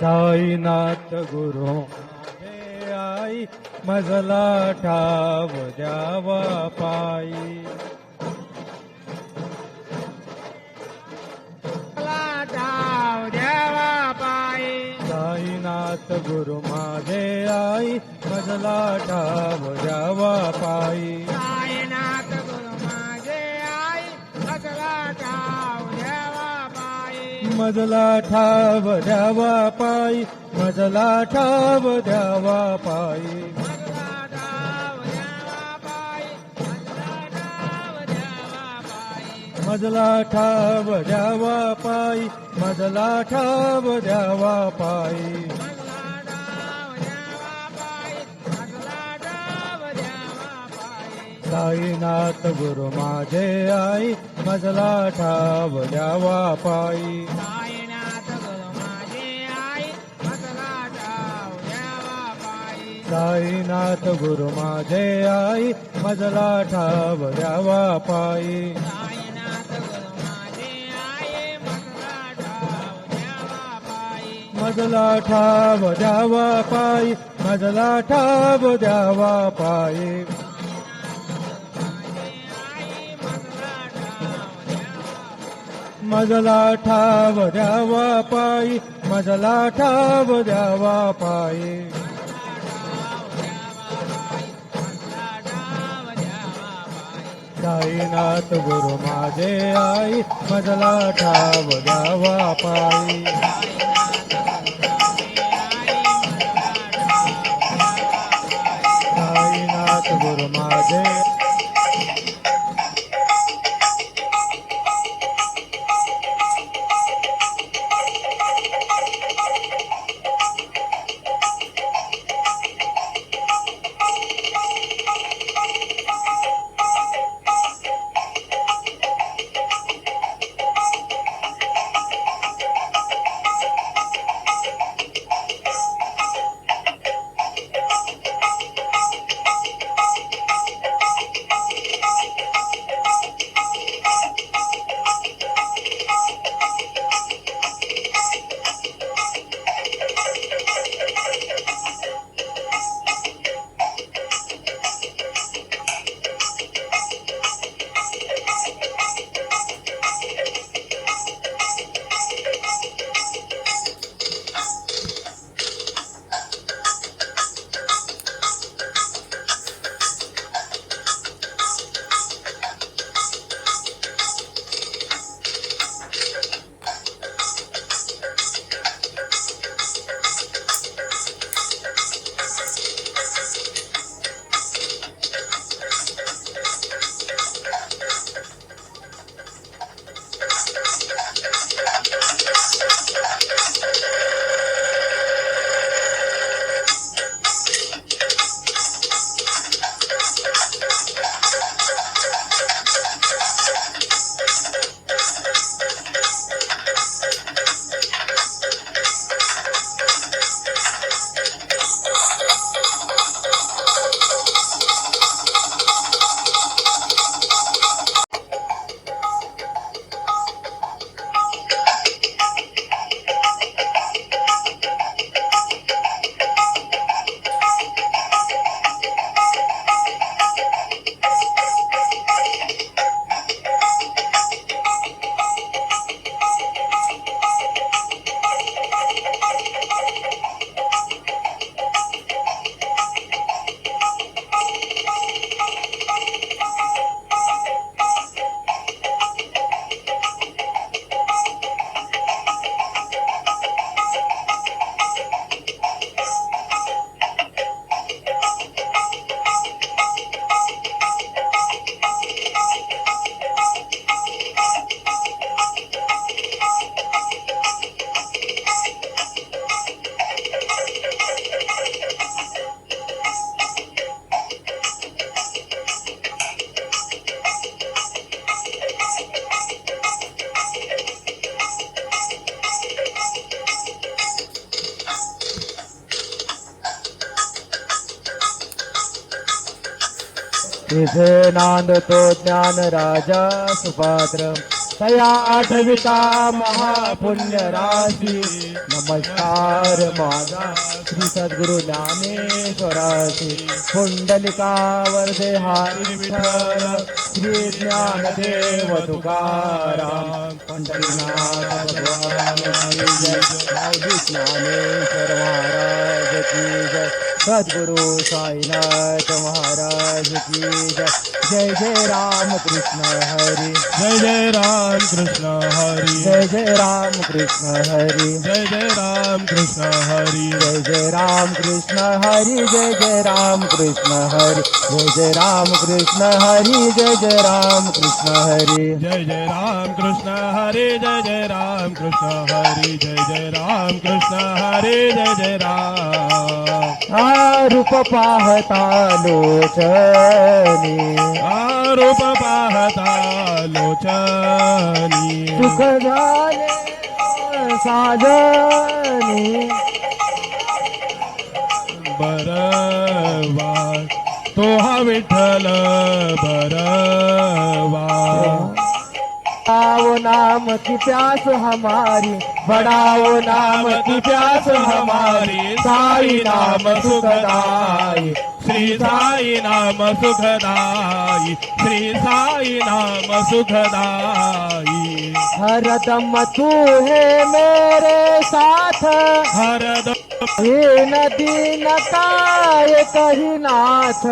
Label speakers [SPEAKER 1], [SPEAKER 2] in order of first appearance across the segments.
[SPEAKER 1] Sai na guru,
[SPEAKER 2] vem aí, mas ela
[SPEAKER 1] Sainath गुरु माझे आई मजला ठाव द्यावा पायी.
[SPEAKER 2] साईनाथ गुरु माझे आई मजला ठाव द्यावा पायी.
[SPEAKER 1] मजला ठाव द्यावा पायी मजला ठाव द्यावा पायी.
[SPEAKER 2] मजला ठाव द्यावा पायी मजला ठाव द्यावा पायी.
[SPEAKER 1] साईनाथ गुरु माझे आई मजला ठाव द्यावा पायी
[SPEAKER 2] साईनाथ गुरु माझे आई मजला ठाव द्यावा पायी
[SPEAKER 1] साईनाथ गुरु माझे आई मजला ठाव द्यावा पायी
[SPEAKER 2] साईनाथ गुरु माझे आई मजला ठाव द्यावा पायी
[SPEAKER 1] मजला ठाव द्यावा पायी मजला ठाव द्यावा पायी
[SPEAKER 2] मजला ठाव द्यावा पायी.
[SPEAKER 1] मजला ठाव द्यावा पायी साईनाथ गुरु माझे आई मजला ठाव द्यावा पायी. साईनाथ गुरु माझे तिथे नांदतो ज्ञान राजा सुपात्र।
[SPEAKER 3] तया आठविता महापुण्य राशी नमस्कार माझा श्री सद्गुरु ज्ञानेश्वराशी। कुंडलिका वरदे हारी विठ्ठल। श्री ज्ञानदेव तुकाराम। पंढरीनाथ भगवान जय। ज्ञानेश्वर महाराज की जय। सद्गुरु साईनाथ महाराज की जय जय जय राम कृष्ण हरी
[SPEAKER 4] जय जय राम कृष्ण हरी
[SPEAKER 3] जय जय राम कृष्ण हरी
[SPEAKER 4] जय जय राम कृष्ण हरी
[SPEAKER 3] जय जय राम कृष्ण हरी जय जय राम कृष्ण हरी जय जय राम कृष्ण हरी जय जय राम कृष्ण हरी
[SPEAKER 4] जय जय राम कृष्ण हरे जय जय राम कृष्ण हरी जय जय राम कृष्ण हरे जय जय राम
[SPEAKER 3] आरूप पाहता लोचनी.
[SPEAKER 4] आरोप पाहता लोचनी.
[SPEAKER 3] सुख झाले साजनी.
[SPEAKER 4] बरवा तो हा विठ्ठल बरवा.
[SPEAKER 3] बढ़ाओ नाम की प्यास हमारी बढ़ाओ नाम की प्यास हमारी साई नाम सुखदाई।
[SPEAKER 4] श्री साई नाम सुखदाई श्री साई नाम सुखदाई।
[SPEAKER 3] हरदम तू है मेरे साथ।
[SPEAKER 4] हरदम
[SPEAKER 3] हे नदी नताय कही नाथ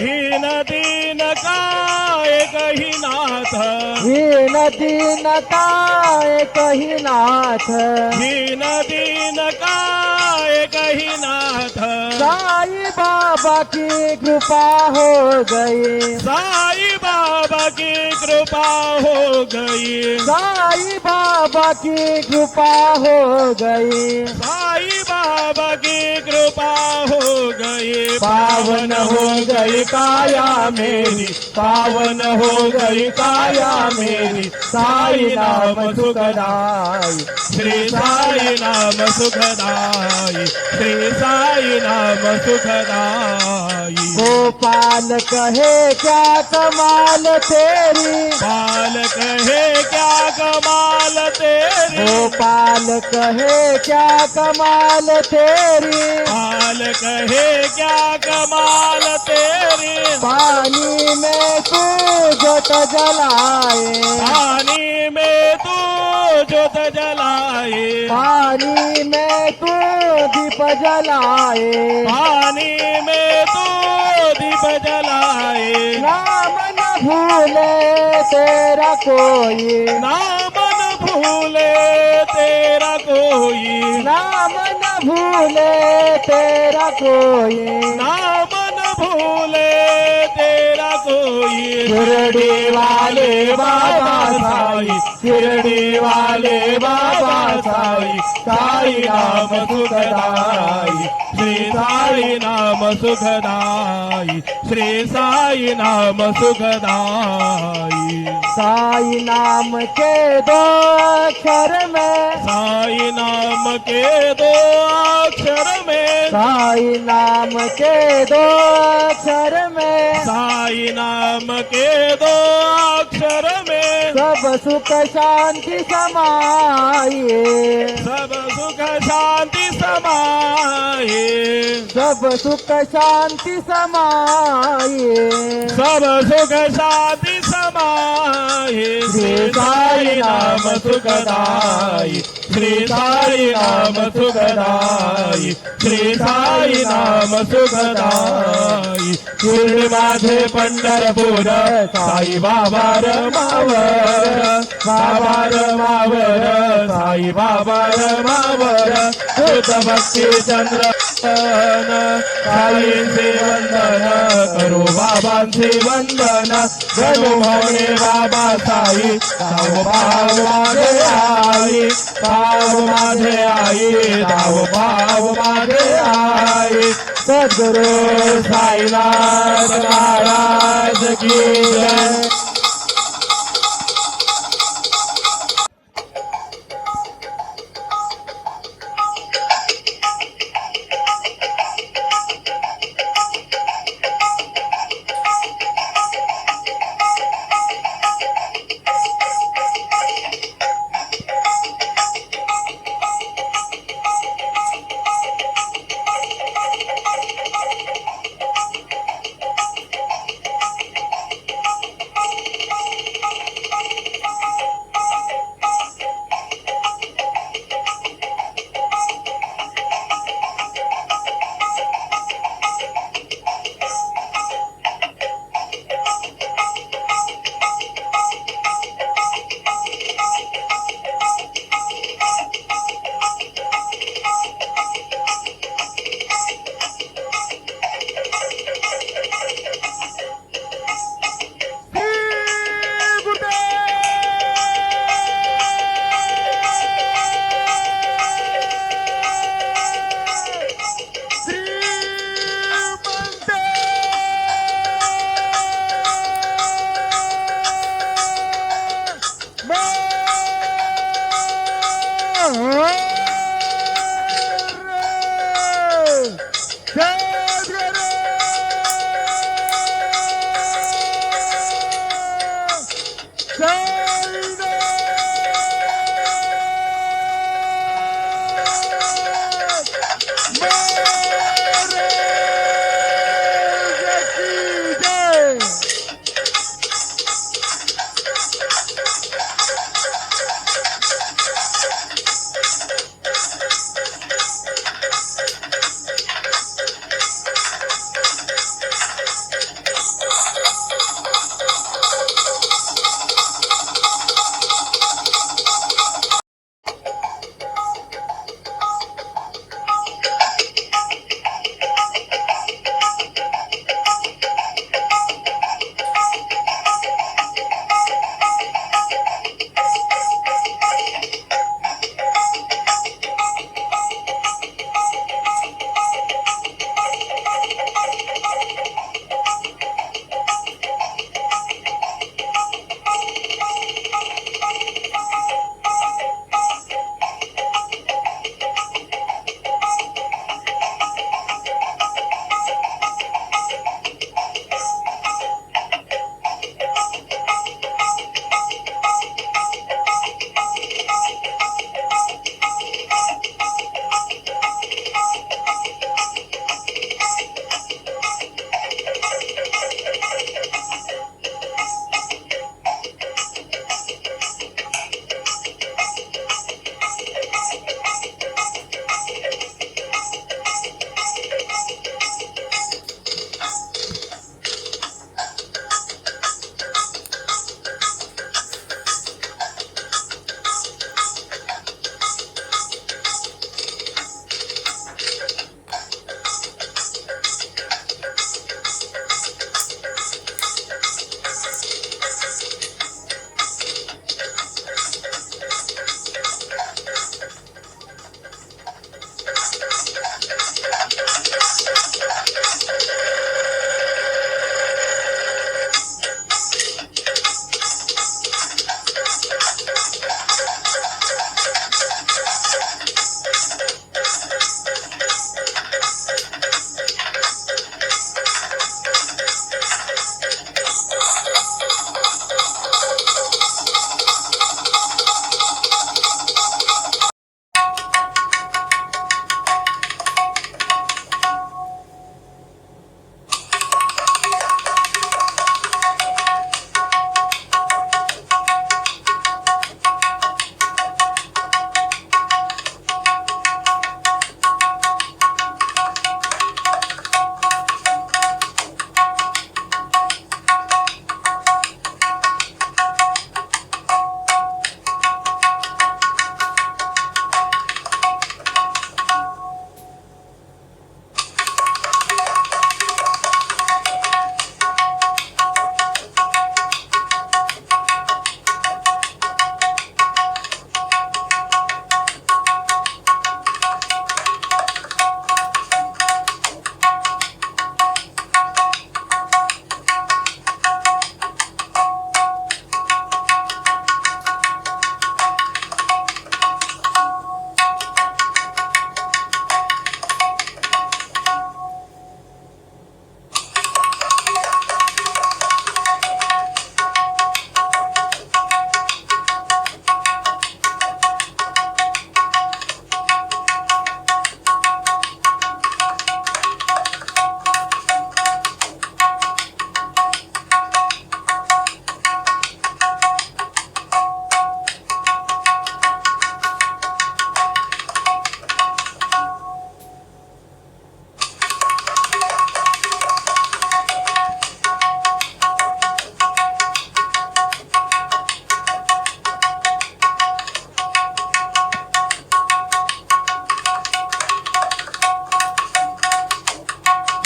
[SPEAKER 4] दीन दीन काय कही नाथ
[SPEAKER 3] हे नदी नताय कही नाथ
[SPEAKER 4] दीन दीन काय कही नाथ
[SPEAKER 3] साई बाबा की कृपा हो गई।
[SPEAKER 4] साई बाबा की कृपा हो गई।
[SPEAKER 3] साई बाबा की कृपा हो गई।
[SPEAKER 4] साई बाबा की कृपा हो गई
[SPEAKER 3] पावन हो गई काया मेरी पावन हो गई काया मेरी साई नाम सुखदाई
[SPEAKER 4] श्री साई नाम सुखदाई श्री साई नाम सुखदाई।
[SPEAKER 3] गोपाल कहे क्या कमाल तेरी?
[SPEAKER 4] पाल कहे क्या कमाल तेरी?
[SPEAKER 3] गोपाल कहे क्या कमाल तेरी।
[SPEAKER 4] बाल कहे क्या कमाल तेरी।
[SPEAKER 3] पानी में तू जोत जलाए।
[SPEAKER 4] पानी में तू जोत जलाए।
[SPEAKER 3] पानी में तू दीप जलाए।
[SPEAKER 4] पानी में तू दीप जलाए।
[SPEAKER 3] नाम न भूले तेरा कोई।
[SPEAKER 4] नाम भूले तेरा कोई।
[SPEAKER 3] नाम न भूले तेरा कोई।
[SPEAKER 4] नाम न भूले तेरा कोई।
[SPEAKER 3] शिरडी वाले बाबा साई शिरडी वाले बाबा साई साई नाम सुखदाई
[SPEAKER 4] श्री साई नाम सुखदाई श्री साई नाम सुखदाई
[SPEAKER 3] साई नाम के दो अक्षर में।
[SPEAKER 4] साई नाम के दो अक्षर में।
[SPEAKER 3] साई नाम के दो अक्षर में।
[SPEAKER 4] साई नाम के दो
[SPEAKER 3] सब सुख शांति समाये।
[SPEAKER 4] सब सुख शांति समाये।
[SPEAKER 3] सब सुख शांति समाये।
[SPEAKER 4] सब सुख शांति समाये। श्री साई नाम सुखदाई। श्री साई नाम सुखदाई श्री साई नाम सुखदाई माझे पंढरपूर साई बाबा रमावर बाबा रमावर साई बाबा रमावर शुद्ध भक्ती चंद्र साईंचे वंदन करू बाबांचे वंदन गणू भावने बाबा साई धाव भाव माझे आई भाव माझे आई धाव भाव माझे आई
[SPEAKER 3] सद्गुरु
[SPEAKER 4] साईनाथ महाराज की
[SPEAKER 5] Christmas.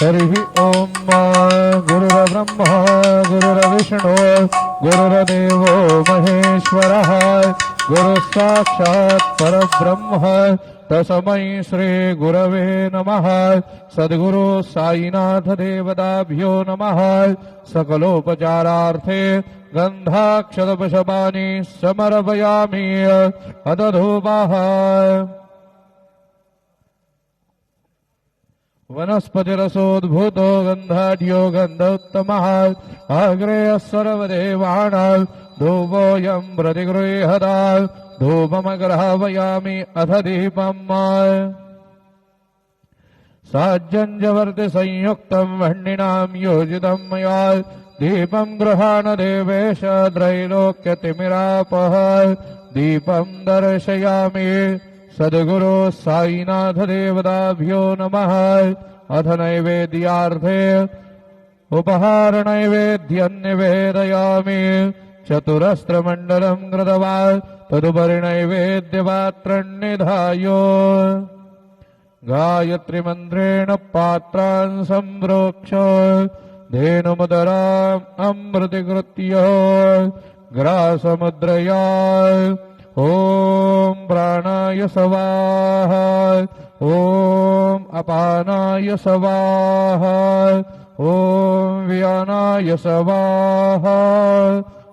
[SPEAKER 5] हरिः ॐ गुरुर्ब्रह्मा गुरुर्विष्णु गुरुर्देवो महेश्वरः, गुरुः साक्षात् परब्रह्म। तस्मै श्रीगुरवे नमः। सद्गुरु साईनाथ देवताभ्यो नमः। सकलोपचारार्थे गन्धाक्षतपशपानि समर्पयामि। अदधूपः वनस्पतिरसोद्भूतो गन्धाढ्यो गन्ध उत्तमः अग्रेयः सर्वदेवाणाम् धूपोऽयम् प्रतिगृह्यता। धूपमग्रहावयामि अथ दीपम्। साज्यञ्जवर्ति संयुक्तम् वह्निनाम् योजितम् मया। दीपम् गृहाण देवेश त्रैलोक्यतिमिरापः। दीपम् दर्शयामि। सद्गुरो साईनाथदेवताभ्यो नमः। अथ नैवेद्यार्थे उपहारनैवेद्यम् निवेदयामि चतुरस्त्रमण्डलम् कृतवा तदुपरि नैवेद्यपात्रन्निधायो। गायत्रीमन्त्रेण पात्रान् सम्प्रोक्ष धेनुमुदराम् अमृतिकृत्य। ग्रासमुद्रया ॐ प्राणाय सवाहा ॐ अपानाय सवाहा ॐ व्यानाय सवाहा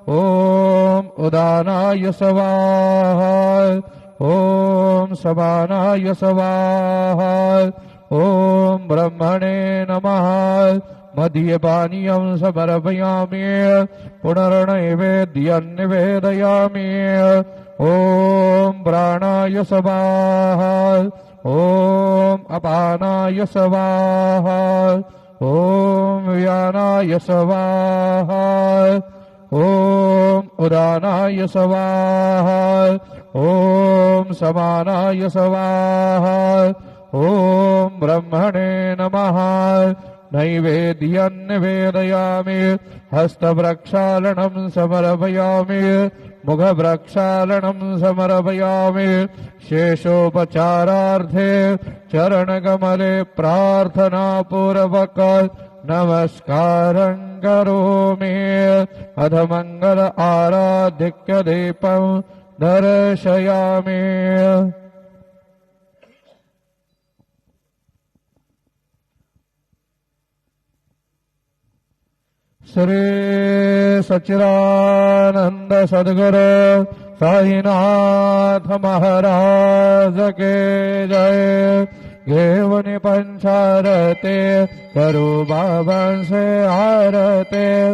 [SPEAKER 5] ॐ उदानाय सवाहा ॐ समानाय सवाहा ॐ ब्रह्मणे नमः। मध्यपानीयम् समर्पयामि पुनर्नैवेद्यम् निवेदयामि। ॐ प्राणाय सवाहा ॐ अपानाय सवाहा ॐ व्यानाय सवाहा ॐ उदानाय सवाहा ॐ समानाय सवाहा ॐ ब्रह्मणे नमः। नैवेद्यम् निवेदयामि। हस्तप्रक्षालनम् समर्पयामि मुखप्रक्षालनम् समर्पयामि शेषोपचारार्थे चरणकमले प्रार्थनापूर्वक नमस्कारम् करोमि अध मङ्गल आराधिक्यदीपम् दर्शयामि श्री सच्चिदानंद सदगुरु साईनाथ महाराज के जय। घेवनी पंचारते करो बाबा से आरते।